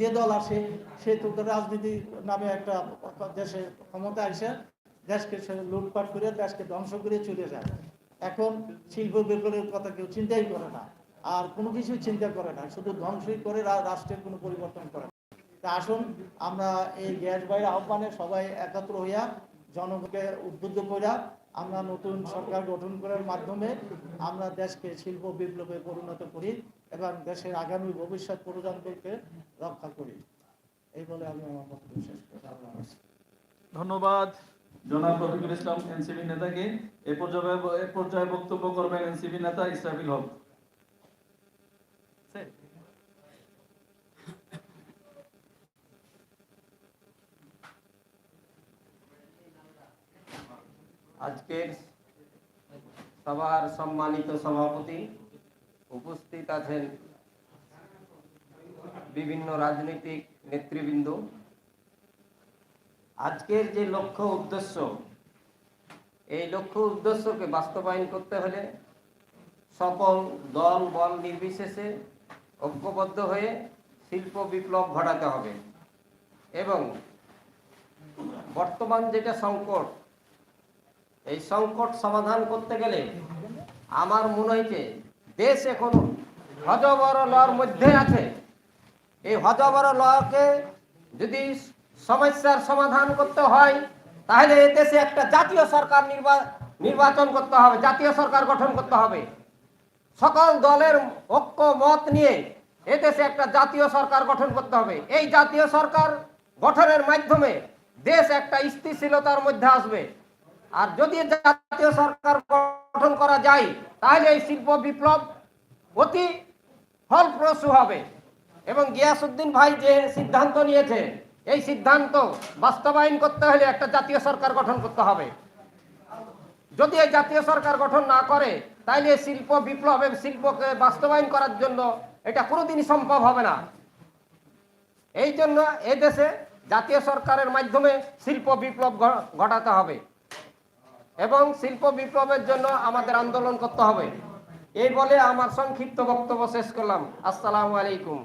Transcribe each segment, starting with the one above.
যে দল আসে, সে তো রাজনীতি নামে একটা দেশে ক্ষমতা এসে দেশকে লুটপাট করে, দেশকে ধ্বংস করে চলে যায়। এখন শিল্প বিপ্লবের কথা কেউ চিন্তাই করে না। আর কোনো কিছু চিন্তা করে না, শুধু ধ্বংসই করে রাষ্ট্রের কোনো পরিবর্তন করে না। তা আসুন, আমরা এই গ্যাস বাইরের আহ্বানে সবাই একাত্র হইয়া জনগণকে উদ্বুদ্ধ করিয়া আমরা নতুন সরকার গঠন করার মাধ্যমে আমরা দেশকে শিল্প বিপ্লবে পরিণত করি। এবং দেশের আগামী ভবিষ্যৎ প্রজন্মকে রক্ষা করি। এই বলে আমি আমার বক্তব্য শেষ করছি। ধন্যবাদ। জনাব রফিকুল ইসলাম এনসিপি নেতাকে। এ পর্যায়ে এ পর্যায়ে বক্তব্য করবেন এনসিপি নেতা ইসরাফিল হক। আজকের সবার সম্মানিত সভাপতি উপস্থিত আছেন বিভিন্ন রাজনৈতিক নেতৃবৃন্দ। আজকের যে লক্ষ্য উদ্দেশ্য, এই লক্ষ্য উদ্দেশ্যকে বাস্তবায়ন করতে হলে সকল দল, বল নির্বিশেষে ঐক্যবদ্ধ হয়ে শিল্প বিপ্লব ঘটাতে হবে এবং বর্তমান যেটা সংকট, এই সংকট সমাধান করতে গেলে আমার মনে হয়েছে দেশ এখন হজবর লর মধ্যে আছে। এই হজবর লকে যদি সমস্যার সমাধান করতে হয়, তাহলে এ দেশে একটা জাতীয় সরকার নির্বা- নির্বাচন করতে হবে, জাতীয় সরকার গঠন করতে হবে। সকল দলের ঐক্য, মত নিয়ে এদেশে একটা জাতীয় সরকার গঠন করতে হবে। এই জাতীয় সরকার গঠনের মাধ্যমে দেশ একটা স্থিতিশীলতার মধ্যে আসবে। আর যদি জাতীয় সরকার গঠন করা যায়, তাহলে এই শিল্প বিপ্লব অতি ফলপ্রসূ হবে। এবং গিয়াসুদ্দিন ভাই যে সিদ্ধান্ত নিয়েছে, এই সিদ্ধান্ত বাস্তবায়ন করতে হলে একটা জাতীয় সরকার গঠন করতে হবে। যদি এই জাতীয় সরকার গঠন না করে এই শিল্প বিপ্লব এবং শিল্পকে বাস্তবায়ন করার জন্য এটা কোনোদিনই সম্ভব হবে না। এই জন্য এই দেশে জাতীয় সরকারের মাধ্যমে শিল্প বিপ্লব ঘটাতে হবে। এবং শিল্প বিপ্লবের জন্য আমাদের আন্দোলন করতে হবে। এই বলে আমার সংক্ষিপ্ত বক্তব্য শেষ করলাম। আসসালামু আলাইকুম।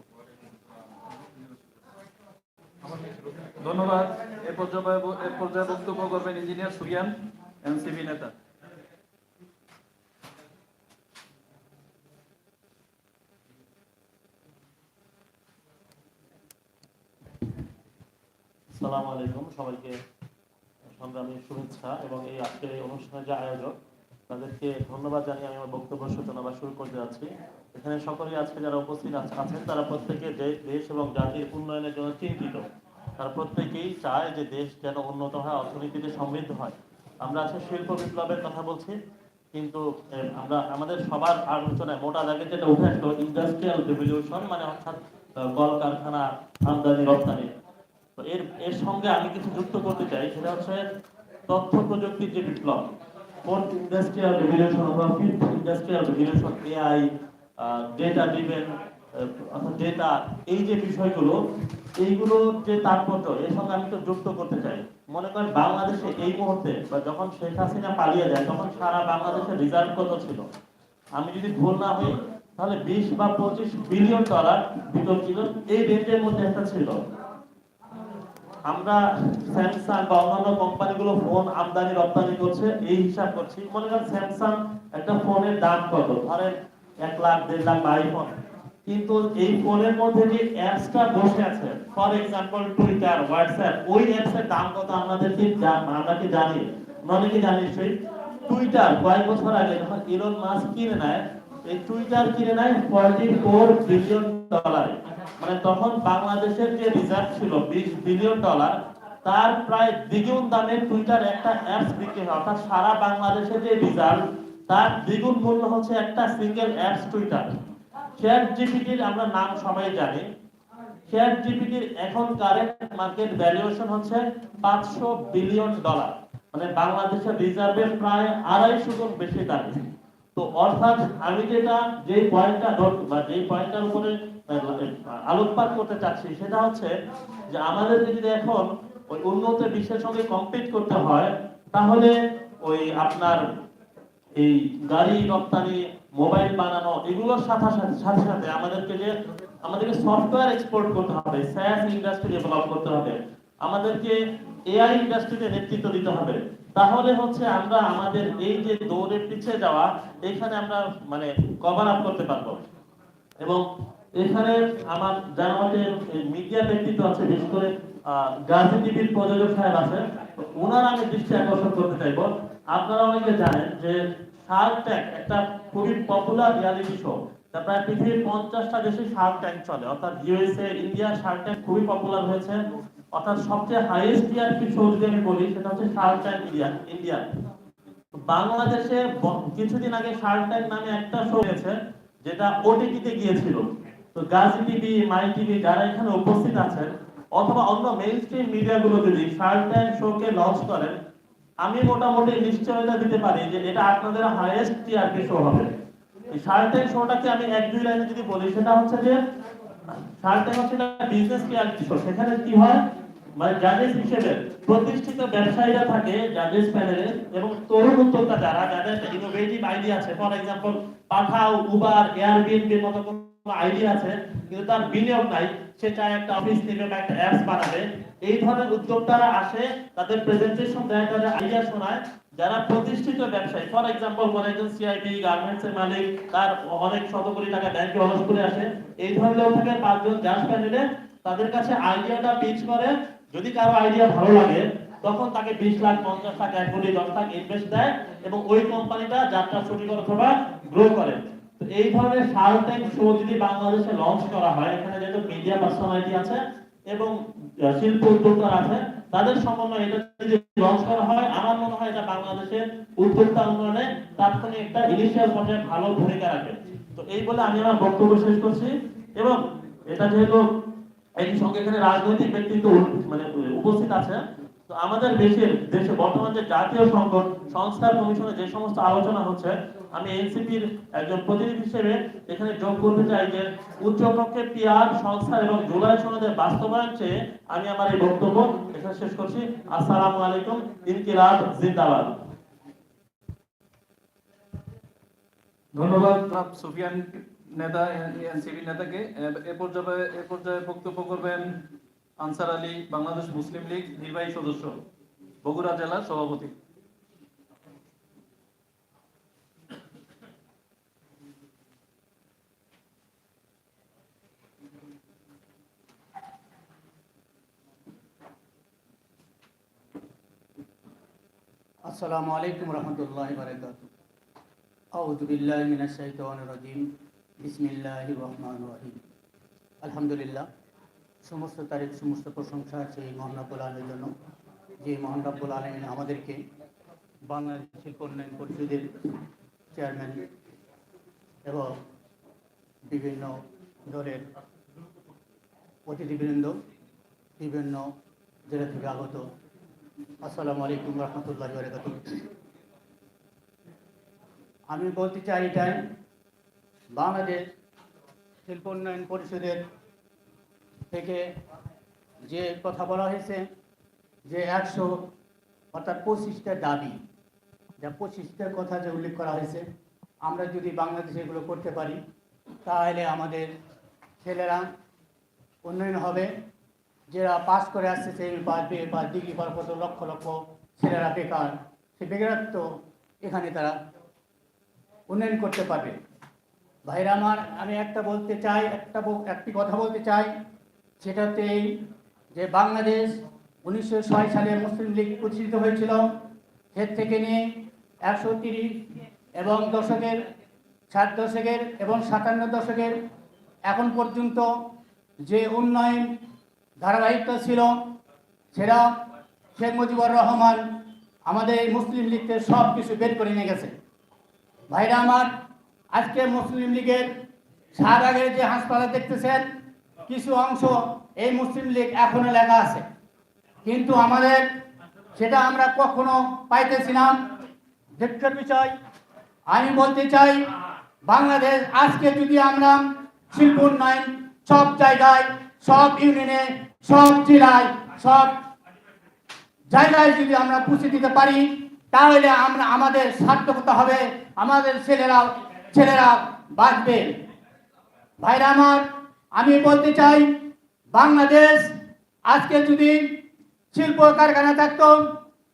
ধন্যবাদ। এ পর্যায়ে এ পর্যায়ে বক্তব্য করবেন ইঞ্জিনিয়ার সুরিয়ান এনসিপি নেতা। সালাম আলাইকুম। সবাইকে সংগ্রামী শুভেচ্ছা এবং এই আজকের এই অনুষ্ঠানের যে আয়োজক তাদেরকে ধন্যবাদ জানিয়ে আমি আমার বক্তব্য সূচনা বা শুরু করতে যাচ্ছি। এখানে সকলেই আজকে যারা উপস্থিত আছে- আছেন, তারা প্রত্যেকে দেশ এবং জাতির উন্নয়নের জন্য চিন্তিত। তারা প্রত্যেকেই চায় যে দেশ যেন উন্নত হয়, অর্থনীতিতে সমৃদ্ধ হয়। আমরা আজকে শিল্প বিপ্লবের কথা বলছি, কিন্তু আমরা, আমাদের সবার আলোচনায় মোটা দাগে যেটা উঠে আসলো ইন্ডাস্ট্রিয়াল রেভলিউশন মানে অর্থাৎ কলকারখানা, আমদানি, রপ্তানি। তো এর এর সঙ্গে আমি কিছু যুক্ত করতে চাই, সেটা হচ্ছে তথ্য প্রযুক্তির যে বিপ্লব ফোর্থ ইন্ডাস্ট্রিয়াল রেভলিউশন অথবা fifth industrial revolution AI data driven অর্থাৎ ডেটা এই যে বিষয়গুলো, এইগুলো যে তাৎপর্য এর সঙ্গে আমি তো যুক্ত করতে চাই। মনে করেন বাংলাদেশে এই মুহূর্তে, বা যখন শেখ হাসিনা পালিয়ে যায়, তখন সারা বাংলাদেশের রিজার্ভ কত ছিল? আমি যদি ভুল না হই, তাহলে বিশ বা পঁচিশ বিলিয়ন ডলার ছিল। এই রেঞ্জের মধ্যে একটা ছিল। আমরা স্যামসাং বা অন্যান্য কোম্পানিগুলো ফোন আমদানি, রপ্তানি করছে, এই হিসাব করছি। মনে করেন স্যামসাং একটা ফোনের দাম কত? ধরেন এক লাখ, দেড় লাখ বা আইফোন কিন্তু এই ফোনের মধ্যে যে অ্যাপসটা বসে আছে ফর এক্সাম্পল টুইটার হোয়াটসঅ্যাপ ওই অ্যাপসের দাম কত আমাদের কি আমরা কি জানি? মনে কি জানি সেই টুইটার কয়েক বছর আগে যখন ইলন মাস্ক কিনে নেয়, এই টুইটার কিনে নেয় ফর্টি ফোর বিলিয়ন ডলারে মানে তখন বাংলাদেশের যে রিজার্ভ ছিল, বিশ বিলিয়ন ডলার তার প্রায় দ্বিগুণ দামে টুইটার একটা অ্যাপস বিক্রি হয়। অর্থাৎ সারা বাংলাদেশের যে রিজার্ভ তার দ্বিগুণ মূল্য হচ্ছে একটা সিঙ্গেল অ্যাপস টুইটার শেয়ার জিপিটির আমরা নাম সবাই জানি। শেয়ার জিপিটির এখন কারেন্ট মার্কেট ভ্যালুয়েশন হচ্ছে পাঁচশো বিলিয়ন ডলার মানে বাংলাদেশের রিজার্ভের প্রায় আড়াইশো গুণ বেশি দামি। তো অর্থাৎ আমি যেটা, যেই পয়েন্টটা বা যেই পয়েন্টটার উপরে আলোকপাত করতে চাচ্ছি, সেটা হচ্ছে যে আমাদের যদি এখন ওই উন্নত বিশ্বের সঙ্গে কম্পিট করতে হয়, তাহলে ওই আপনার এই গাড়ি রপ্তানি মোবাইল বানানো, এগুলোর সাথে সাথে সাথে সাথে আমাদেরকে যে, আমাদেরকে সফটওয়্যার এক্সপোর্ট করতে হবে স্যাস ইন্ডাস্ট্রি ডেভেলপ করতে হবে, আমাদেরকে এআই ইন্ডাস্ট্রিতে নেতৃত্ব দিতে হবে। তাহলে হচ্ছে আমরা আমাদের এই যে দৌড়ের পিছিয়ে যাওয়া, এখানে আমরা মানে কভার আপ করতে পারব। এবং এখানে আমার আমাদের মিডিয়া ব্যক্তিত্ব আছে, বিশেষ করে গাজী টিভির প্রযোজক সাহেব আছে ওনার আমি দৃষ্টি আকর্ষণ করতে চাইব। আপনারা অনেকে জানেন যে শার্ক ট্যাঙ্ক একটা খুবই পপুলার রিয়ালিটি শো প্রায় পৃথিবীর পঞ্চাশটা দেশে শার্ক ট্যাঙ্ক চলে। অর্থাৎ ইউএসএ ইন্ডিয়া শার্ক ট্যাঙ্ক খুবই পপুলার হয়েছে। অর্থাৎ সবচেয়ে হাইয়েস্ট টিআরপি শো যদি আমি বলি, সেটা হচ্ছে শার্ক ট্যাঙ্ক ইন্ডিয়া ইন্ডিয়া বাংলাদেশে কিছুদিন আগে শার্ক ট্যাঙ্ক নামে একটা শো হয়েছে, যেটা ওটিটিতে গিয়েছিল। তো গাজী টিভি মাই টিভি যারা এখানে উপস্থিত আছেন, অথবা অন্য মেইন স্ট্রিম মিডিয়াগুলো যদি শার্ক ট্যাঙ্ক শোকে লঞ্চ করেন, আমি মোটামুটি নিশ্চয়তা দিতে পারি যে এটা আপনাদের হাইয়েস্ট টিআরপি শো হবে। শার্ক ট্যাঙ্ক শোটাকে আমি এক দুই লাইনে যদি বলি, সেটা হচ্ছে যে শার্ক ট্যাঙ্ক সেটা বিজনেস শো সেখানে কি হয়? মানে জাজেস হিসেবে প্রতিষ্ঠিত ব্যবসায়ীরা থাকে জাজেস প্যানেলে এবং তরুণ উদ্যোক্তা যারা যাদের ইনোভেটিভ আইডিয়া আছে। ফর এক্সাম্পল পাঠাও, উবার এয়ারবিএনবির মতো আইডিয়া আছে, কিন্তু তার বিনিয়োগ নাই, সে চায় একটা অফিস বা একটা অ্যাপস বানাবে। এই ধরনের উদ্যোক্তারা আসে, তাদের প্রেজেন্টেশন দেয়, তাদের আইডিয়া শোনায়। যারা প্রতিষ্ঠিত ব্যবসায়ী ফর এক্সাম্পল কোন একজন সিআইপি গার্মেন্টস এর মালিক, তার অনেক শত কোটি টাকা ব্যাংকে অলস করে আসে। এই ধরনের থেকে পাঁচজন প্যানেলে তাদের কাছে আইডিয়াটা পিচ করে। যদি কারও আইডিয়া ভালো লাগে, তখন তাকে বিশ লাখ, পঞ্চাশ লাখ, এক কোটি, দশ লাখ ইনভেস্ট দেয় এবং ওই কোম্পানিটা যাত্রা শুরু করে অথবা গ্রো করে। এই ধরনের শার্ক ট্যাঙ্ক শো যদি বাংলাদেশে লঞ্চ করা হয়, এখানে যেহেতু মিডিয়া পার্সোনালিটি আছে এবং শিল্প আছে, তাদের সমন্বয়ে এটা যদি লঞ্চ করা হয়, আমার মনে হয় এটা বাংলাদেশের উদ্যোক্তা উন্নয়নে তাৎক্ষণিক একটা ইনিশিয়াল পর্যায়ে ভালো ভূমিকা রাখে তো এই বলে আমি আমার বক্তব্য শেষ করছি এবং এটা যেহেতু এই সঙ্গে এখানে রাজনৈতিক ব্যক্তিত্ব মানে উপস্থিত আছে তো আমাদের দেশের দেশে বর্তমান যে জাতীয় সংকট, সংস্কার কমিশনে যে সমস্ত আলোচনা হচ্ছে, আমি এনসিপির একজন প্রতিনিধি হিসেবে এখানে যোগ করতে চাই যে উচ্চপক্ষে পিয়ার সংস্কার এবং জুলাই সনদের বাস্তবায়ন চেয়ে আমি আমার এই বক্তব্য এখানে শেষ করছি। আসসালামু আলাইকুম, ইনকিলাব জিন্দাবাদ। ধন্যবাদ সুফিয়ান নেতা এনসিপি নেতাকে। এ পর্যায়ে এ পর্যায়ে বক্তব্য করবেন আনসার আলী, বাংলাদেশ মুসলিম লীগ নির্বাহী সদস্য, বগুড়া জেলার সভাপতি। আসসালামু আলাইকুম রহমতুল্লাহ বারকাত আউযু বিল্লাহি মিনাশ শাইতানির রাজিম। বিসমিল্লাহির রহমানির রহিম। আলহামদুলিল্লাহ। সমস্ত তারিখ, সমস্ত প্রশংসা আছে এই মহান রাব্বুল আলমের জন্য। যে মহান রাব্বুল আলমিন আমাদেরকে বাংলাদেশ শিল্প উন্নয়ন পরিষদের চেয়ারম্যান এবং বিভিন্ন দলের অতিথিবৃন্দ, বিভিন্ন জেলা থেকে আগত, আসসালামু আলাইকুম রহমতুল্লাহ বরকাত আমি বলতে চাই এটাই, বাংলাদেশ শিল্প উন্নয়ন পরিষদের থেকে যে কথা বলা হয়েছে যে একশো অর্থাৎ পঁচিশটা দাবি, যা পঁচিশটার কথা যে উল্লেখ করা হয়েছে, আমরা যদি বাংলাদেশে এগুলো করতে পারি, তাহলে আমাদের ছেলেরা উন্নয়ন হবে। যারা পাস করে আসছে, সেই বিএ পাস ডিগ্রি পাওয়ার কত লক্ষ লক্ষ ছেলেরা বেকার সে বেকারত্ব এখানে তারা উন্নয়ন করতে পারবে। ভাইরা আমার, আমি একটা বলতে চাই, একটা একটি কথা বলতে চাই সেটা হচ্ছে এই যে বাংলাদেশ উনিশশো ছয় সালে মুসলিম লীগ প্রতিষ্ঠিত হয়েছিল সে থেকে নিয়ে একশো তিরিশ এবং দশকের ষাট দশকের এবং সাতান্ন দশকের এখন পর্যন্ত যে উন্নয়ন ধারাবাহিকতা ছিল, সেটা শেখ মুজিবুর রহমান আমাদের মুসলিম লীগকে সব কিছু বের করে নিয়ে গেছে। ভাইরা আমার, আজকে মুসলিম লীগের শাহবাগের যে হাসপাতাল দেখতেছেন কিছু অংশ এই মুসলিম লীগ এখনও লেখা আছে। কিন্তু আমাদের সেটা আমরা কখনো পাইতেছি না দুঃখের বিষয় আমি বলতে চাই, বাংলাদেশ আজকে যদি আমরা শিল্প উন্নয়ন সব জায়গায়, সব ইউনিয়নে, সব জেলায়, সব জায়গায় যদি আমরা পুষে দিতে পারি, তাহলে আমরা, আমাদের সার্থকতা হবে, আমাদের ছেলেরা ছেলেরা বাঁচবে। ভাইরা আমার আমি বলতে চাই, বাংলাদেশ আজকে যদি শিল্প কারখানা থাকতো,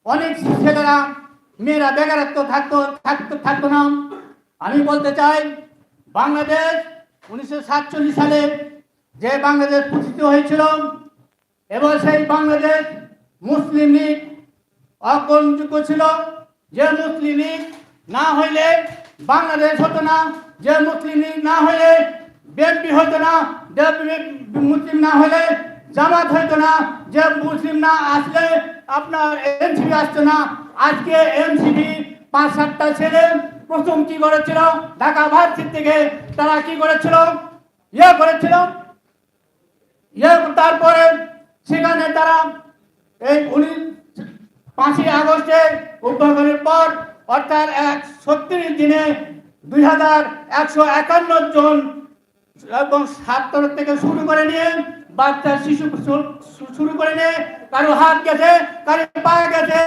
অনেক ছেলেরা মেয়েরা বেকারত্ব থাকতো থাকতো থাকতো না। আমি বলতে চাই, বাংলাদেশ উনিশশো সাতচল্লিশ সালে যে বাংলাদেশ প্রতিষ্ঠিত হয়েছিল এবং সেই বাংলাদেশ মুসলিম লীগ অগ্রহণযোগ্য ছিল। যে মুসলিম লীগ না হইলে বাংলাদেশ হতো না। যে মুসলিম লীগ না হইলে বিএনপি হতো না মুসলিম না হলে, জামাত হইতো না, যে মুসলিম না আসলে আপনার এনসিপি আসতো না। আজকে এনসিপি পাঁচ, সাতটা ছেলে প্রথম কি করেছিল? ঢাকা ভার্সিটি থেকে তারা কি করেছিল? ইয়ে করেছিল। ইয়ে তারপরে সেখানে তারা এই উনিশ, পাঁচই আগস্টে উদ্বোধনের পর, অর্থাৎ এক, ছত্রিশ দিনে দুই হাজার একশো একান্ন জন এবং ছাত্র থেকে শুরু করে নিয়ে বাচ্চা, শিশু শুরু করে নিয়ে কারও হাত গেছে, কারও পা গেছে,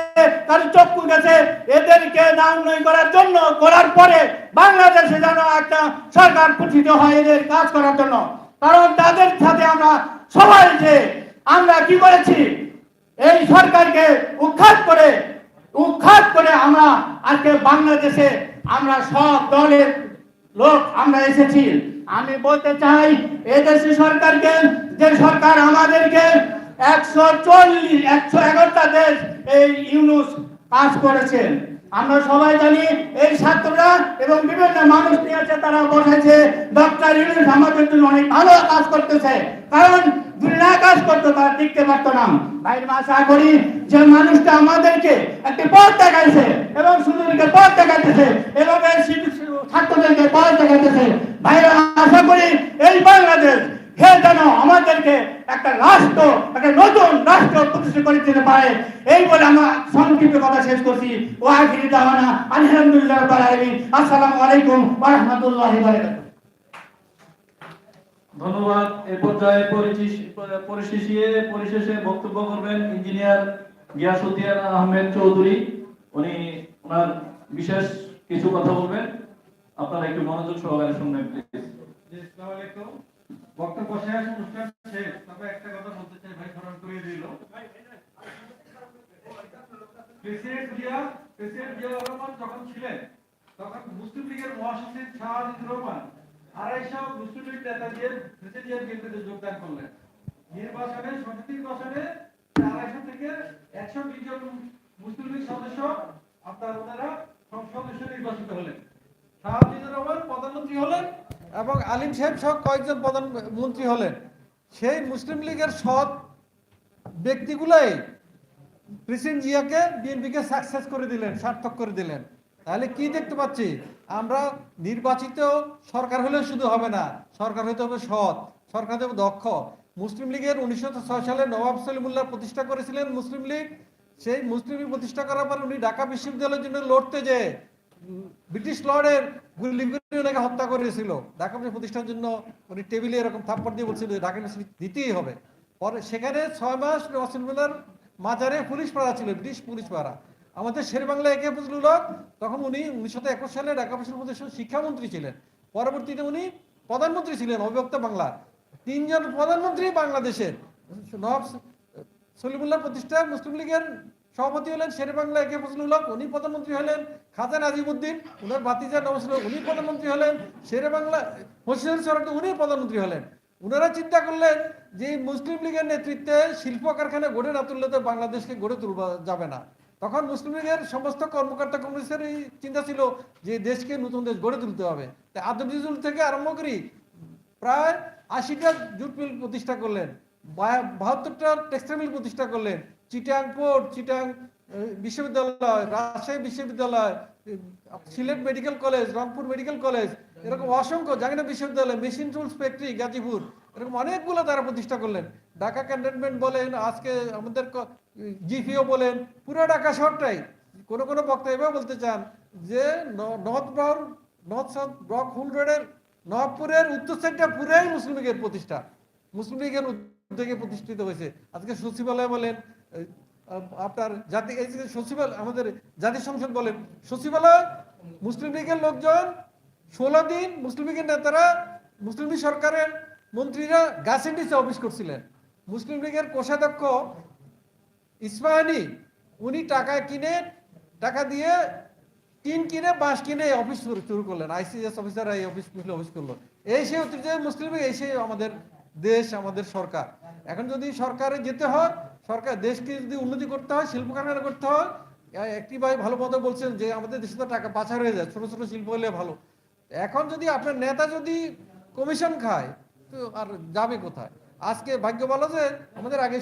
কারও চক্ষু গেছে, এদেরকে উন্নয়ন করার জন্য, করার পরে বাংলাদেশে যেন একটা সরকার প্রতিষ্ঠিত হয় এদের কাজ করার জন্য। কারণ তাদের সাথে আমরা সবাই যে আমরা কি করেছি? এই সরকারকে উৎখাত করে উৎখাত করে আমরা আজকে বাংলাদেশে আমরা সব দলের লোক আমরা এসেছি। আমি বলতে চাই, এদেশে সরকারকে, যে সরকার আমাদেরকে একশো চল্লিশ, একশো এগারোটা দেশ এই ইউনুস কাজ করেছেন। আমরা সবাই জানি এই ছাত্ররা এবং বিভিন্ন মানুষ নিয়ে আছে, তারা বসেছে। ডক্টর ইউনুস আমাদের জন্য অনেক ভালো কাজ করতেছে। কারণ না কাজ করতো, তারা টিকতে পারতো না। ভাইয়ের আশা করি যে মানুষটা আমাদেরকে একটি পথ দেখাইছে এবং সুন্দরকে পথ দেখাইতেছে এবং ছাত্রদেরকে পথ দেখাইতেছে। ভাইরা আশা করি এই বাংলাদেশ, হে যেন আমাদেরকে একটা রাষ্ট্র, একটা নতুন রাষ্ট্র প্রতিষ্ঠা করে দিতে পারে। এই বলে আমার সংক্ষিপ্ত কথা শেষ করছি। ও আখিরি দাওয়ানা আলহামদুলিল্লাহ রাব্বিল আলামিন। আসসালামু আলাইকুম ওয়া রাহমাতুল্লাহি ওয়া বারাকাতুহু। ধন্যবাদ। এ পর্যায়ে পরিশেষে পরিশেষে বক্তব্য করবেন ইঞ্জিনিয়ার গিয়াসুদ্দিন আহমেদ চৌধুরী। উনি ওনার বিশেষ কিছু কথা বলবেন। আপনারা একটু মনোযোগ সহকারে শুনবেন প্লিজ আসসালামু আলাইকুম। বক্তব্য শেষ অনুষ্ঠান শেষ। তবে একটা কথা বলতে চাই ভাই স্মরণ করিয়ে দিল। প্রেসিডেন্ট জিয়া প্রেসিডেন্ট জিয়া রহমান যখন ছিলেন, তখন মুসলিম লীগের মহাসচিব শাহাদুর রহমান আড়াইশো মুসলিম লীগ নেতা দিয়ে প্রেসিডেন্ট জিয়ার যোগদান করলেন। নির্বাচনে সংসদ নির্বাচনে আড়াইশো থেকে একশো বিশ জন মুসলিম লীগ সদস্য আপনার ওনারা সদস্য নির্বাচিত হলেন। শাহাবুদ্দিন রহমান প্রধানমন্ত্রী হলেন এবং আলিম সাহেব সহ কয়েকজন প্রধানমন্ত্রী হলেন। সেই মুসলিম লীগের সৎ ব্যক্তিগুলাই প্রেসিডেন্ট জিয়াকে বিএনপিকে সাকসেস করে দিলেন, সার্থক করে দিলেন। তাহলে কি দেখতে পাচ্ছি? আমরা নির্বাচিত সরকার হলে শুধু হবে না, সরকার হবে সৎ, সরকার হতে হবে দক্ষ। মুসলিম লীগের উনিশশো ছয় সালে নবাব সলিমুল্লাহ প্রতিষ্ঠা করেছিলেন মুসলিম লীগ। সেই মুসলিম লীগ প্রতিষ্ঠা করার পর উনি ঢাকা বিশ্ববিদ্যালয়ের জন্য লড়তে যে, ব্রিটিশ লর্ডের গুলি হত্যা করেছিল। ঢাকা প্রতিষ্ঠার জন্য উনি টেবিলে এরকম থাপ্পড় দিয়ে বলছিল ঢাকা বিশ্ববিদ্যালয় দিতেই হবে। পরে সেখানে ছয় মাস রসুলুল্লাহর মাজারে পুলিশ পাড়া ছিল, ব্রিটিশ পুলিশ পাড়া। আমাদের শের বাংলা একে বুঝলুল তখন উনি উনিশশো একুশ সালে ঢাকা বিশ্ববিদ্যালয়ের শিক্ষামন্ত্রী ছিলেন। পরবর্তীতে উনি প্রধানমন্ত্রী ছিলেন, অবিভক্ত বাংলা। তিনজন প্রধানমন্ত্রী বাংলাদেশের। নবাব সলিমুল্লাহ প্রতিষ্ঠা, মুসলিম লীগের সভাপতি হলেন শের বাংলা একে ফজলুল হক উনি প্রধানমন্ত্রী হলেন খাজা নাজিবুদ্দিন উনার ভাতিজা নমসুল উনি প্রধানমন্ত্রী হলেন শের বাংলা হোসেন সরকার, উনি প্রধানমন্ত্রী হলেন। উনারা চিন্তা করলেন যে মুসলিম লীগের নেতৃত্বে শিল্প কারখানা গড়ে না তুললে তো বাংলাদেশকে গড়ে তুলবা যাবে না। তখন মুসলিম লীগের সমস্ত কর্মকর্তা কমিউনিস্টের এই চিন্তা ছিল যে দেশকে নতুন দেশ গড়ে তুলতে হবে। তাই আদম থেকে আরম্ভ করি প্রায় আশিটা জুট মিল প্রতিষ্ঠা করলেন বাহাত্তরটা টেক্সটাইল মিল প্রতিষ্ঠা করলেন, চিটাং পোর্ট, চিটাং বিশ্ববিদ্যালয়, রাজশাহী বিশ্ববিদ্যালয় Sylhet medical college, Rangpur medical college এরকম অসংখ্য জাহাঙ্গীরনগর বিশ্ববিদ্যালয়, মেশিন টুলস ফ্যাক্টরি, গাজীপুর, এরকম অনেকগুলো তারা প্রতিষ্ঠা করলেন। ঢাকা ক্যান্টনমেন্ট বলেন, আজকে আমাদের জিপিও বলেন, পুরো ঢাকা শহরটাই। কোন কোনো বক্তা এভাবে বলতে চান যে north brown, north south block হুল রোডের নবাবপুরের উত্তর সাইডটা পুরাই মুসলিম লীগের প্রতিষ্ঠা। মুসলিম লীগের উদ্যোগে প্রতিষ্ঠিত হয়েছে। আজকে সচিবালয় বলেন আপনার জাতি সচিবালয় আমাদের জাতীয় সংসদ বলেন, সচিবালয়, মুসলিম লীগের লোকজন ষোলো দিন মুসলিম লীগের নেতারা, মুসলিম লীগ সরকারের মন্ত্রীরা গাছের নিচে অফিস করছিলেন। মুসলিম লীগের কোষাধ্যক্ষ ইসমাহানি, উনি টাকা কিনে, টাকা দিয়ে টিন কিনে, বাঁশ কিনে অফিস শুরু করলেন। আইসিএস অফিসার এই অফিস অফিস করল। এই সেই ঐতিহ্য মুসলিম লীগ, এই সেই আমাদের দেশ, আমাদের সরকার। এখন যদি সরকারে যেতে হয়, সরকার দেশকে যদি উন্নতি করতে হয়, শিল্প কারখানা করতে হয় একটি ভাই ভালো মতো বলছেন যে, আমাদের দেশে তো টাকা পাচার হয়ে যায়, ছোট ছোট শিল্প হলে ভালো। এখন যদি আপনার নেতা যদি কমিশন খায়, তো আর যাবে কোথায়? আজকে ভাগ্য ভালো যে আমাদের আগে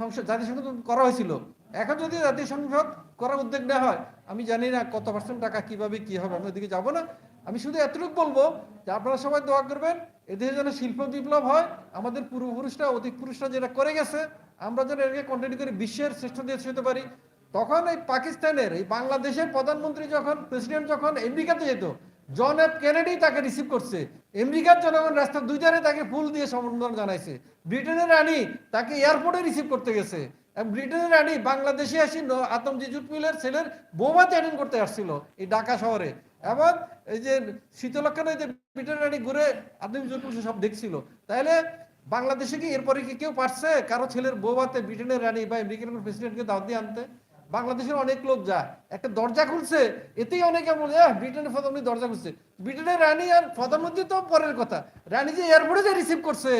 সংসদ জাতীয় সংসদ করা হয়েছিল। এখন যদি জাতিসংঘ করার উদ্যোগ নেওয়া হয়, আমি জানি না কত পার্সেন্ট টাকা কীভাবে কি হবে, আমি ওদিকে যাব না। আমি শুধু এতটুকু বলব যে আপনারা সবাই দোয়া করবেন, এদেশে যেন শিল্প বিপ্লব হয়। আমাদের পূর্বপুরুষরা অধিক পুরুষরা যেটা করে গেছে, আমরা যেন এটাকে কন্টিনিউ করে বিশ্বের শ্রেষ্ঠ দেশ হতে পারি। তখন এই পাকিস্তানের, এই বাংলাদেশের প্রধানমন্ত্রী যখন প্রেসিডেন্ট যখন আমেরিকাতে যেত জন এফ কেনেডি তাকে রিসিভ করছে। আমেরিকার জনগণ রাস্তার দুই ধারে তাকে ফুল দিয়ে সম্বোধন জানাইছে। ব্রিটেনের রানী তাকে এয়ারপোর্টে রিসিভ করতে গেছে। ব্রিটেনের রানী বাংলাদেশে আসি আতমজি আতম জিজুট মিলের ছেলের বৌমাতে অ্যাটেন্ড করতে আসছিল এই ঢাকা শহরে। এবং এই যে শীতলক্ষণে যে ব্রিটেনের রানী ঘুরে আতম জিজুট মিল সব দেখছিল। তাহলে বাংলাদেশে কি এরপরে কি কেউ পারছে? কারও ছেলের বৌমাতে ব্রিটেনের রানী বা আমেরিকান প্রেসিডেন্টকে দাওয়াত দিয়ে আনতে? বাংলাদেশের অনেক লোক যায়। একটা দরজা খুলছে এতেই অনেকে বলে "আহ, ব্রিটেনের প্রধানমন্ত্রী দরজা খুলছে। ব্রিটেনের রানী আর প্রধানমন্ত্রী তো পরের কথা। রানী যে এয়ারপোর্টে যে রিসিভ করছে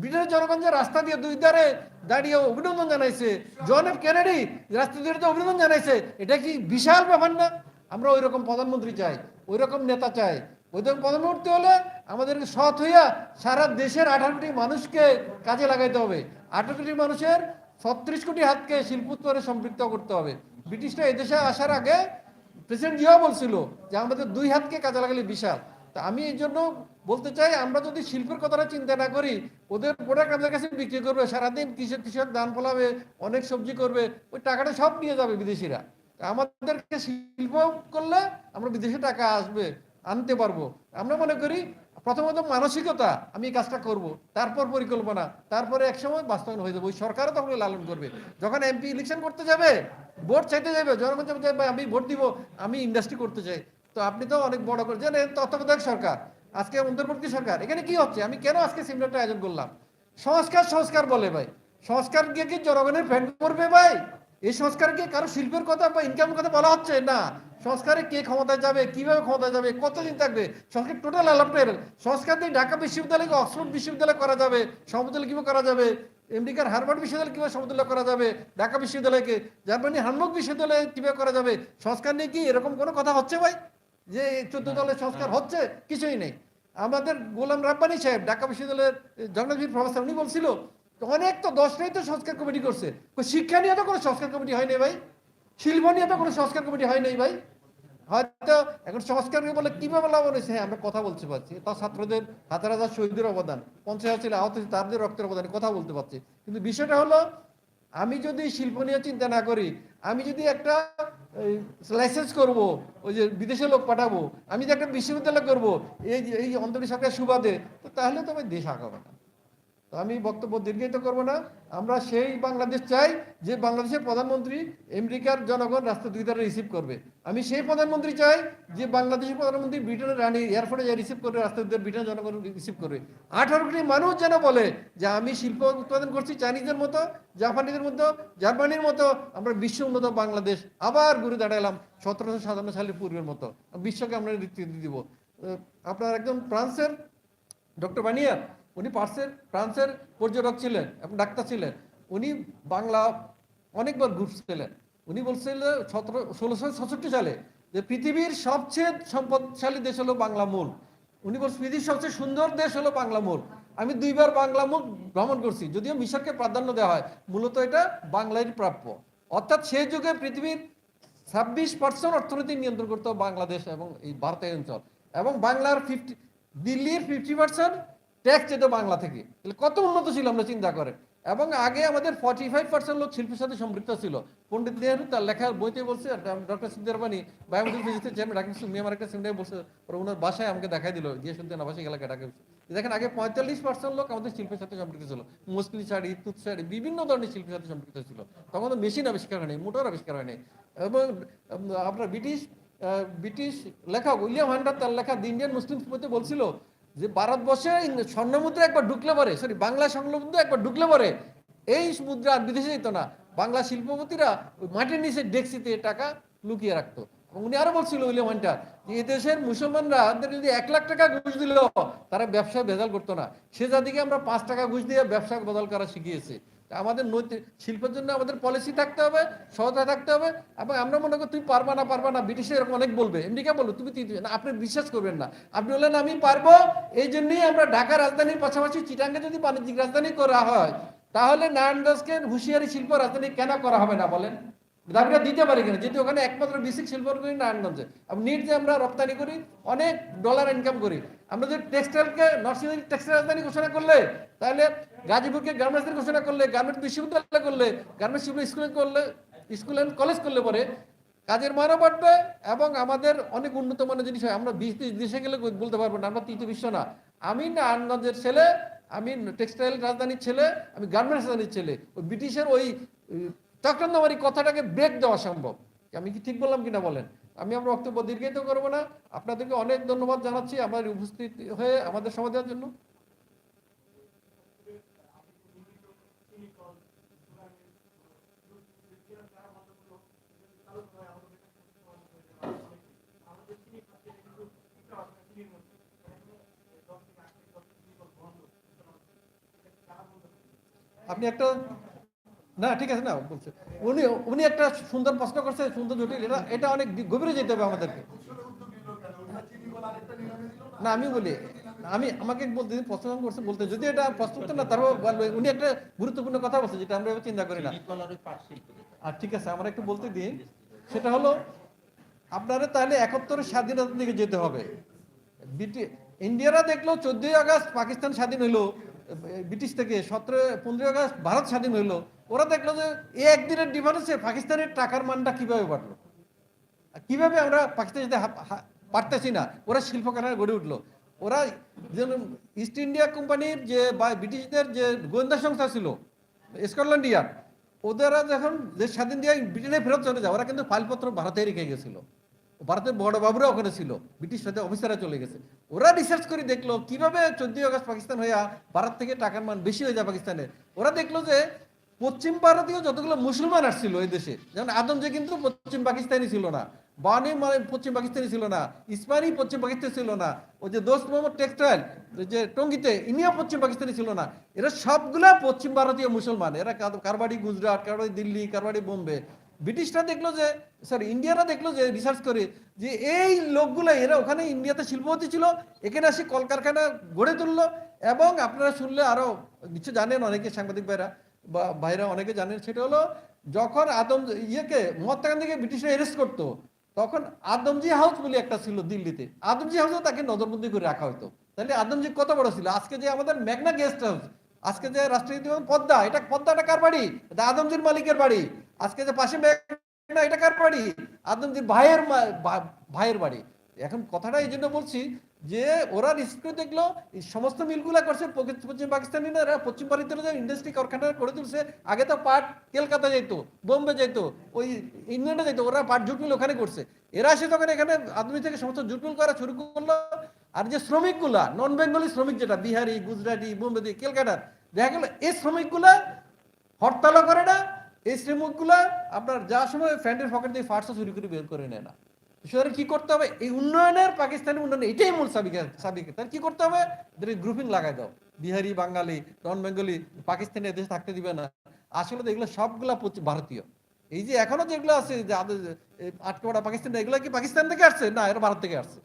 ব্রিটেনের জনগণ যে রাস্তা দিয়ে দুই ধারে দাঁড়িয়ে অভিনন্দন জানাইছে জন এফ কেনেডি রাস্তা দিয়ে অভিনন্দন জানাইছে এটা কি বিশাল ব্যাপার না? আমরা ওই রকম প্রধানমন্ত্রী চাই ওই রকম নেতা চাই। ওই রকম প্রধানমন্ত্রী হলে আমাদেরকে সৎ হইয়া সারা দেশের আঠারো কোটি মানুষকে কাজে লাগাইতে হবে। আঠারো কোটি মানুষের ছত্রিশ কোটি হাতকে শিল্প উৎপাদনে সম্পৃক্ত করতে হবে। ব্রিটিশরা এদেশে আসার আগে প্রেসিডেন্ট জিয়াও বলছিল যে, আমাদের দুই হাতকে কাজে লাগালে বিশাল। তা আমি এই জন্য বলতে চাই, আমরা যদি শিল্পের কথাটা চিন্তা না করি, ওদের প্রোডাক্ট আমাদের কাছে বিক্রি করবে, সারাদিন কৃষক কৃষক ধান ফলাবে, অনেক সবজি করবে, ওই টাকাটা সব নিয়ে যাবে বিদেশিরা। আমাদেরকে শিল্প করলে আমরা বিদেশে টাকা আসবে, আনতে পারব। আমরা মনে করি প্রথমত মানসিকতা, আমি এই কাজটা করব। তারপর পরিকল্পনা, তারপরে একসময় বাস্তবায়ন হয়ে যাবে। ওই সরকারও তখন লালন করবে। যখন এমপি ইলেকশন করতে যাবে, ভোট চাইতে যাবে, জনগণ চাইতে যাবে, আমি ভোট দিব, আমি ইন্ডাস্ট্রি করতে চাই। তো আপনি তো অনেক বড় করে জানেন, তত্ত্বাবধায়ক সরকার, আজকে অন্তর্বর্তী সরকার। এখানে কি হচ্ছে? আমি কেন আজকে সেমিনারটা আয়োজন করলাম? সংস্কার সংস্কার বলে ভাই। সংস্কার গিয়ে কি জনগণের ফ্যান করবে ভাই? এই সংস্কারকে কারও শিল্পের কথা বা ইনকামের কথা বলা হচ্ছে? না। সংস্কারে কে ক্ষমতায় যাবে কীভাবে ক্ষমতায় যাবে কতদিন থাকবে? সংস্কার টোটাল অ্যালাপটের সংস্কার দিয়ে ঢাকা বিশ্ববিদ্যালয়কে অক্সফোর্ড বিশ্ববিদ্যালয় করা যাবে সমতুল্য কীভাবে করা যাবে? আমেরিকার হার্ভার্ড বিশ্ববিদ্যালয় কীভাবে সমতুল্য করা যাবে? ঢাকা বিশ্ববিদ্যালয়কে জার্মানি হানমুখ বিশ্ববিদ্যালয় কীভাবে করা যাবে? সংস্কার নিয়ে কি এরকম কোনো কথা হচ্ছে ভাই? যে চোদ্দ দলের সংস্কার হচ্ছে? কিছুই নেই। আমাদের গোলাম রাব্বানি সাহেব ঢাকা বিশ্ববিদ্যালয়ের জগন্নাথ প্রফেসর উনি বলছিল অনেক তো দশটাই তো সংস্কার কমিটি করছে। শিক্ষা নিয়ে তো কোনো সংস্কার কমিটি হয়নি ভাই? শিল্প নিয়ে তো কোনো সংস্কার কমিটি হয় নাই ভাই? হয়তো এখন সংস্কার বলে কীভাবে লাভ হয়েছে হ্যাঁ আমরা কথা বলতে পারছি। তার ছাত্রদের, হাজার হাজার শহীদের অবদান হাজার ছেলে, আহত তাদের রক্তের অবদানে কথা বলতে পারছি। কিন্তু বিষয়টা হলো, আমি যদি শিল্প নিয়ে চিন্তা না করি, আমি যদি একটা লাইসেন্স করব, ওই যে বিদেশে লোক পাঠাবো, আমি যদি একটা বিশ্ববিদ্যালয় করব, এই এই অন্তরী সরকার সুবাদে, তো তাহলে তো আমি দেশ আগাবে না। আমি বক্তব্য দীর্ঘায়িত করব না। আমরা সেই বাংলাদেশ চাই যে বাংলাদেশের প্রধানমন্ত্রী আমেরিকার জনগণ রাস্তা দুই ধারে রিসিভ করবে। আমি সেই প্রধানমন্ত্রী চাই যে বাংলাদেশের প্রধানমন্ত্রী ব্রিটেনের রানী এয়ারপোর্টে যা রিসিভ করবে রাস্তা দুই ব্রিটেনের জনগণ রিসিভ করবে। আঠারো কোটি মানুষ যেন বলে যে আমি শিল্প উৎপাদন করছি চাইনিজের মতো, জাপানিদের মতো, জার্মানির মতো, আমরা বিশ্ব উন্নত বাংলাদেশ আবার ঘুরে দাঁড়ালাম সতেরোশো সাতান্ন সালের পূর্বের মতো। বিশ্বকে আমরা নেতৃত্ব দিব। আপনার একজন ফ্রান্সের ডক্টর বানিয়ার উনি পার্সের, ফ্রান্সের পর্যটক ছিলেন এবং ডাক্তার ছিলেন। উনি বাংলা অনেকবার ঘুরছিলেন। উনি বলছিলেন সতেরো, ষোলোশো ছষট্টি সালে যে পৃথিবীর সবচেয়ে সম্পদশালী দেশ হলো বাংলা মূল। উনি বলছেন পৃথিবীর সবচেয়ে সুন্দর দেশ হলো বাংলা মূল। আমি দুইবার বাংলা মূল ভ্রমণ করছি। যদিও মিশরকে প্রাধান্য দেওয়া হয়, মূলত এটা বাংলারই প্রাপ্য। অর্থাৎ সেই যুগে পৃথিবীর ছাব্বিশ পার্সেন্ট অর্থনীতি নিয়ন্ত্রণ করতো বাংলাদেশ এবং এই ভারতের অঞ্চল। এবং বাংলার ফিফটি দিল্লির ফিফটি পার্সেন্ট ট্যাক্স যেত বাংলা থেকে। তাহলে কত উন্নত ছিল আমরা চিন্তা করেন। এবং আগে আমাদের ফর্টি ফাইভ পার্সেন্ট লোক শিল্পের সাথে সম্পৃক্ত ছিল। পণ্ডিত নেহরু তার লেখার বইতে বলছে ডক্টর সিদ্ধারবানি বায়োমেট্রিক ফিজিক্সের চেয়ারম্যান ঢাকা মিয়ামার একটা সেমিনারে বসে পরে ওনার বাসায় আমাকে দেখাই দিল, গিয়ে শুনতেন আবাসিক এলাকায় ঢাকা বিশ্ববিদ্যালয়। দেখেন, আগে পঁয়তাল্লিশ পার্সেন্ট লোক আমাদের শিল্পের সাথে সম্পৃক্ত ছিল। মুসলি শাড়ি, তুত শাড়ি, বিভিন্ন ধরনের শিল্পের সাথে সম্পৃক্ত ছিল। তখন তো মেশিন আবিষ্কার হয়নি, মোটর আবিষ্কার হয়নি। এবং আপনার ব্রিটিশ ব্রিটিশ লেখক উইলিয়াম হান্টার তার লেখা দি ইন্ডিয়ান মুসলিম বলছিল যে ভারতবর্ষে স্বর্ণ মুদ্রা একবার ঢুকলে পরে সরি বাংলা স্বর্ণ মুদ্রা একবার ঢুকলে পরে, এই মুদ্রা আর বিদেশে যেত না। বাংলা শিল্পপতিরা ওই মাটির নিচে ডেক্সিতে টাকা লুকিয়ে রাখতো। উনি আরও বলছিল উইলিয়াম যে দেশের মুসলমানরা যদি এক লাখ টাকা ঘুষ দিল, তারা ব্যবসায় ভেজাল করতো না। সে জাতিকে আমরা পাঁচ টাকা ঘুষ দিয়ে ব্যবসা বদল করা শিখিয়েছি। আমাদের নৈতিক শিল্পের জন্য আমাদের পলিসি থাকতে হবে সহজতা থাকতে হবে এবং আমরা মনে করি তুমি পারবা না পারবা না ব্রিটিশে এরকম অনেক বলবে। এমনিকে বলব তুমি না, আপনি বিশ্বাস করবেন না। আপনি বললেন আমি পারব। এই জন্যই আমরা ঢাকা রাজধানীর পাশাপাশি চিটাঙ্গে যদি বাণিজ্যিক রাজধানী করা হয় তাহলে নারায়ণগঞ্জকে হুঁশিয়ারি শিল্প রাজধানী কেন করা হবে না বলেন? দাবিটা দিতে পারি কিনা? যেহেতু ওখানে একমাত্র বেসিক শিল্প করি নারায়ণগঞ্জে এবং নিট যে আমরা রপ্তানি করি, অনেক ডলার ইনকাম করি। আমরা যদি টেক্সটাইলকে নরসিংদী টেক্সটাইল রাজধানী ঘোষণা করলে, তাহলে গাজীপুরকে গার্মেন্টসের ঘোষণা করলে গার্মেন্ট বিশ্ববিদ্যালয় করলে গার্মেন্টস স্কুল করলে, স্কুল অ্যান্ড কলেজ করলে পরে কাজের মানও বাড়বে এবং আমাদের অনেক উন্নত মানের জিনিস হয়। আমরা দেশে গেলে বলতে পারব না, আমরা তৃতীয় বিশ্ব না। আমি নারায়ণগঞ্জের ছেলে, আমি টেক্সটাইল রাজধানীর ছেলে, আমি গার্মেন্টস রাজধানীর ছেলে। ওই ব্রিটিশের ওই চক্রান্তমারি কথাটাকে ব্রেক দেওয়া সম্ভব। আমি কি ঠিক বললাম কিনা বলেন? আমি আমার বক্তব্য দীর্ঘায়িত করব না। আপনাদেরকে অনেক ধন্যবাদ জানাচ্ছি আমার উপস্থিত হয়ে আমাদের সময় দেওয়ার জন্য। আপনি একটা না, ঠিক আছে, না, বলছে। উনি উনি একটা সুন্দর প্রশ্ন করছে, সুন্দর জটিল, এটা এটা অনেক গভীরে যেতে হবে আমাদেরকে। না, আমি বলি, আমি আমাকে বলতে প্রশ্ন করছে, বলতে যদি এটা প্রশ্ন না, তারপর উনি একটা গুরুত্বপূর্ণ কথা বলছে, যেটা আমরা চিন্তা করি না। আর ঠিক আছে, আমরা একটু বলতে দিন সেটা হলো, আপনারা তাহলে একাত্তরের স্বাধীনতার দিকে যেতে হবে। ইন্ডিয়ারা দেখল, চোদ্দই আগস্ট পাকিস্তান স্বাধীন হইল ব্রিটিশ থেকে সতেরো পনেরোই আগস্ট ভারত স্বাধীন হইল। ওরা দেখল যে এই একদিনের ডিফারেন্সে পাকিস্তানের টাকার মানটা কীভাবে বাড়লো? কীভাবে আমরা পাকিস্তান যেতে হা- হা- পারতেছি না? ওরা শিল্প কারখানা গড়ে উঠল। ওরা ইস্ট ইন্ডিয়া কোম্পানির যে বা ব্রিটিশদের যে গোয়েন্দা সংস্থা ছিল স্কটল্যান্ড ইয়ার্ড ওদেরা যখন যে স্বাধীন দিয়ে ব্রিটেনে ফেরত চলে যায়, ওরা কিন্তু ফাইলপত্র ভারতে রেখে গেছিল। ভারতের বড় বাবুরা ওখানে ছিল, ব্রিটিশ সাথে অফিসাররা চলে গেছে। ওরা রিসার্চ করে দেখল কীভাবে চোদ্দই আগস্ট পাকিস্তান হইয়া ভারত থেকে টাকার মান বেশি হয়ে যায় পাকিস্তানের ওরা দেখল যে পশ্চিম ভারতীয় যতগুলো মুসলমান আসছিল এই দেশে, যেমন আদমজে কিন্তু পশ্চিম পাকিস্তানি ছিল না, বানি মানে পশ্চিম পাকিস্তানি ছিল না, ইসমানি পশ্চিম পাকিস্তানি ছিল না, ওই যে দোস্ত মোহাম্মদ টেক্সটাইল যে টঙ্গিতে, ইনিও পশ্চিম পাকিস্তানি ছিল না, এরা সবগুলা পশ্চিম ভারতীয় মুসলমান, এরা কার- কারবারি গুজরাট, কারবারি দিল্লি, কারবারি বোম্বে, ব্রিটিশরা দেখল যে সরি ইন্ডিয়ারা দেখল যে রিসার্চ করে যে এই লোকগুলো, এরা ওখানে ইন্ডিয়াতে শিল্পপতি ছিল, এখানে আসি কলকারখানা গড়ে তুললো, এবং আপনারা শুনলে আরও নিশ্চয় জানেন অনেকে সাংবাদিক ভাইরা বা ভাইরা অনেকে জানেন, সেটা হলো যখন আদম ইয়েকে, মহাত্মা গান্ধীকে ব্রিটিশরা অ্যারেস্ট করতো, তখন আদমজি হাউস বলে একটা ছিল দিল্লিতে। আদমজি হাউসে তাকে নজরবন্দি করে রাখা হতো তাহলে আদমজি কত বড় ছিল? আজকে যে আমাদের মেঘনা গেস্ট হাউস আজকে যে রাষ্ট্রপতি পদ্মা, এটা পদ্মাটা কার বাড়ি? এটা আদমজির মালিকের বাড়ি। আজকে যে পাশে মেঘনা, এটা কার বাড়ি? আদমজির ভাইয়ের ভাইয়ের বাড়ি। এখন কথাটা এই জন্য বলছি যে ওরা রিস্ক দেখল সমস্ত মিলগুলা করছে পশ্চিম- পাকিস্তানিরা পশ্চিম ভারতের যে ইন্ডাস্ট্রি কারখানা করে তুলছে, আগে তো পাট কলকাতা যাইতো, বোম্বে যাইতো, ওই ইংল্যান্ডে যাইতো, ওরা পাট জুট মিল ওখানে করছে। এরা এসে তখন এখানে আদমি থেকে সমস্ত জুট মিল করা শুরু করল, আর যে শ্রমিকগুলা নন বেঙ্গলি শ্রমিক যেটা, বিহারি, গুজরাটি, বোম্বে ক্যালকাটার দেখা গেল এই শ্রমিকগুলা হরতালও করে না, এই শ্রমিকগুলা আপনার যা সময় ফ্যান্ডের পকেট দিয়ে ফার্সও চুরি করে বের করে নেয় না। সুতরাং কি করতে হবে? এই উন্নয়নের পাকিস্তানের উন্নয়ন এটাই মূল সাবিক তাহলে কি করতে হবে? গ্রুপিং লাগাই দাও। বিহারি, বাঙালি, নন বেঙ্গলি, পাকিস্তানি এদেশে থাকতে দিবে না। আসলে এগুলো সবগুলা ভারতীয়। এই যে এখনও যেগুলো আছে, যে আটকে পড়া পাকিস্তান, এগুলো কি পাকিস্তান থেকে আসছে? না, এরা ভারত থেকে আসছে।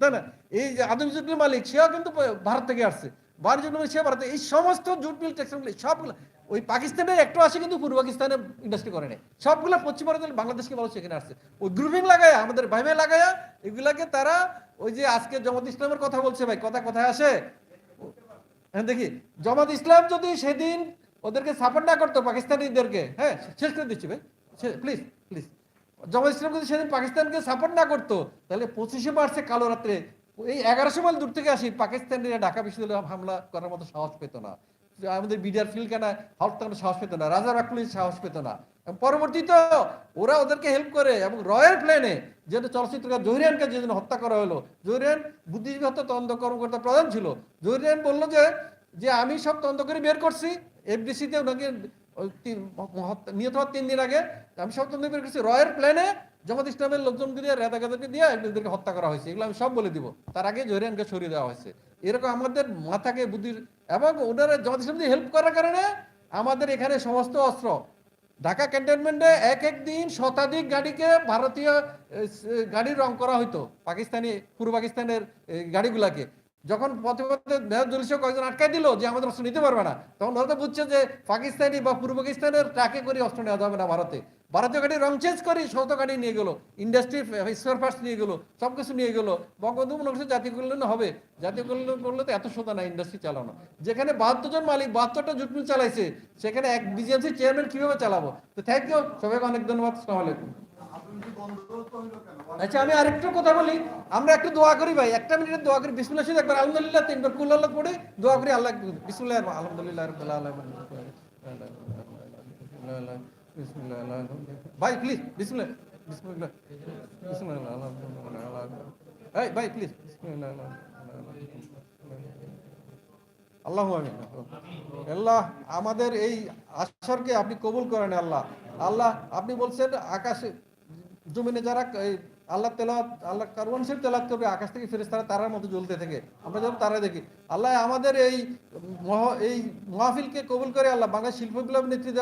তাই না? এই যে আদম জুটমিল মালিক, সেও কিন্তু ভারত থেকে আসছে। ভারত জুটমিল সে ভারত এই সমস্ত জুটমিল টেক্সটাইল সবগুলো ওই পাকিস্তানের একটু আসে কিন্তু পূর্ব পাকিস্তানে ইন্ডাস্ট্রি করে নেই। সবগুলো পশ্চিম ভারতের বাংলাদেশকে ভালো সেখানে আসছে। ওই গ্রুপিং লাগায়, আমাদের ভাই ভাই লাগায়া, এগুলাকে তারা ওই যে আজকে জমাত ইসলামের কথা বলছে ভাই, কথা কোথায় আসে? হ্যাঁ দেখি। জমাত ইসলাম যদি সেদিন ওদেরকে সাপোর্ট না করতো, পাকিস্তানিদেরকে হ্যাঁ শেষ করে দিচ্ছি ভাই। প্লিজ প্লিজ জমাত ইসলাম যদি সেদিন পাকিস্তানকে সাপোর্ট না করতো, তাহলে পঁচিশে মার্চে কালো রাত্রে, এই এগারোশো মাইল দূর থেকে আসি, পাকিস্তানিরা ঢাকা বিশ্ববিদ্যালয়ে হামলা করার মতো সাহস পেত না। আমাদের বিডিআর ফিলখানা হত্যা সাহস পেত না? রাজারবাগ পুলিশ সাহস পেত না। পরবর্তীতে ওরা ওদেরকে হেল্প করে এবং রয়্যাল প্ল্যানে যেহেতু চলচ্চিত্রকার জহিরিয়ানকে যেদিন হত্যা করা হলো জহিরিয়ান বুদ্ধিজীবী হত্যা তদন্ত কর্মকর্তা প্রধান ছিল জহিরিয়ান বলল যে যে আমি সব তদন্ত করে বের করছি। এফডিসিতে ওনাকে নিহত হওয়ার তিন দিন আগে। আমি সব তদন্ত বের করছি। রয়্যাল প্ল্যানে জামাত ইসলামের লোকজনকে দিয়ে রেদা গাদাকে দিয়ে এদেরকে হত্যা করা হয়েছে। এগুলো আমি সব বলে দিব। তার আগে জহিরিয়ানকে সরিয়ে দেওয়া হয়েছে। এরকম আমাদের মাথাকে বুদ্ধির এবং ওনারা জামাত ইসলাম দিয়ে হেল্প করার কারণে আমাদের এখানে সমস্ত অস্ত্র। ঢাকা ক্যান্টনমেন্টে এক এক দিন শতাধিক গাড়িকে ভারতীয় গাড়ি রং করা হইতো, পাকিস্তানি, পূর্ব পাকিস্তানের গাড়িগুলাকে। যখন পথে পথে কয়েকজন আটকাই দিল যে আমাদের অস্ত্র নিতে পারবে না, তখন ওরা তো বুঝছে যে পাকিস্তানি বা পূর্ব পাকিস্তানের ট্রাকে করে অস্ত্র নেওয়া যাবে না ভারতে। ভারতীয় গাড়ি রং চেঞ্জ করে শত গাড়ি নিয়ে গেলো ইন্ডাস্ট্রি স্পেয়ার নিয়ে গেলো সব কিছু নিয়ে গেলো। বঙ্গবন্ধু মনে জাতীয় কল্যাণ হবে। জাতীয় কল্যাণ করলে তো এত সোজা না ইন্ডাস্ট্রি চালানো। যেখানে বাহাত্তর জন মালিক, বাহাত্তরটা জুট মিল চালাইছে, সেখানে এক বিজিএমসি চেয়ারম্যান কীভাবে চালাবো? তো থ্যাংক ইউ সবাইকে অনেক ধন্যবাদ সালাম আলাইকুম। আচ্ছা আমি আরেকটু কথা বলি। আমরা একটু দোয়া করি ভাই। একটা মিনিটের দোয়া করি। বিসমুল্লাহ শুধু একবার আলহামদুলিল্লাহ, তিনবার কুল পড়ে, দোয়া করি আল্লাহ বিসমুল্লাহ, আলহামদুলিল্লাহ ভাই প্লিজ বিসমুল্লাহ ভাই প্লিজ আল্লাহ আল্লাহ, আমাদের এই আসরকে আপনি কবুল করেন আল্লাহ। আল্লাহ, আপনি বলছেন আকাশে জমিনে যারা আল্লাহ তেলা আল্লাহ কারওয়ান শরীফ তেলাওয়াত করবে, আকাশ থেকে ফেরেশতারা তারার মতো জ্বলতে থাকে। আমরা যখন তারা দেখি। আল্লাহ আমাদের এই এই মাহফিলকে কবুল করে আল্লাহ বাংলা শিল্প বিপ্লব নেতৃত্ব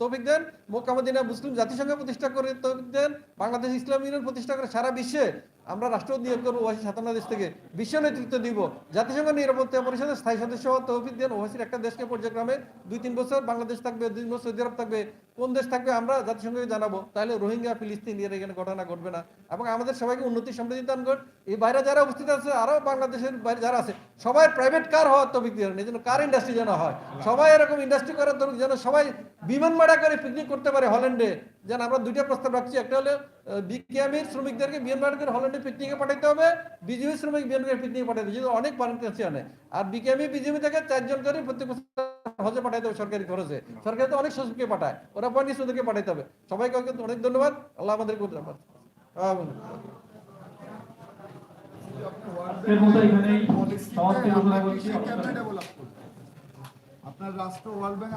তৌফিক দেন মোকামদিনা মুসলিম জাতিসংঘ প্রতিষ্ঠা করে তৌফিক দেন, বাংলাদেশ ইসলাম ইউনিয়ন প্রতিষ্ঠা করে সারা বিশ্বে আমরা রাষ্ট্র নিয়োগ করব ওয়াসি সাতান্ন দেশ থেকে। বিশ্ব নেতৃত্ব দিব। জাতিসংঘ নিরাপত্তা পরিষদের স্থায়ী সদস্য হওয়ার তৌফিক দেন, ওয়াসির একটা দেশকে পর্যায়ক্রমে দুই তিন বছর বাংলাদেশ থাকবে, দুই বছর সৌদি আরব থাকবে, কোন দেশ থাকবে আমরা জাতিসংঘকে জানাব। তাহলে রোহিঙ্গা, ফিলিস্তিন এর এখানে ঘটনা ঘটবে না। এবং আমাদের সবাইকে উন্নতি, সমৃদ্ধি দান কর এই বাইরে যারা উপস্থিত আছে, আরও বাংলাদেশের বাইরে যারা আছে, সবাই প্রাইভেট কার হওয়ার দেন এই জন্য কার ইন্ডাস্ট্রি যেন হয়। সবাই এরকম ইন্ডাস্ট্রি করার তৌফিক যেন সবাই বিমান ভাড়া করে পিকনিক করতে পারে হল্যান্ডে যেন আমরা দুইটা প্রস্তাব রাখছি, একটা হলো বিকেএমির শ্রমিকদেরকে বিমান ভাড়া করে হল্যান্ডে পিকনিকে পাঠাইতে হবে বিজিবি শ্রমিক বিমান করে পিকনিকে পাঠাইতে হবে অনেক বারাণসী আনে আর বিকেএমি বিজিবি থেকে চারজন করে প্রত্যেক হজে পাঠাইতে হবে সরকারি খরচে। সরকার তো অনেক শ্রমিককে পাঠায়, ওরা পয়েন্ট ওদেরকে পাঠাইতে হবে। সবাইকে অনেক ধন্যবাদ, আল্লাহ আমাদের করতে আমিন আপনার রাষ্ট্র ওয়ার্ল্ড ব্যাংক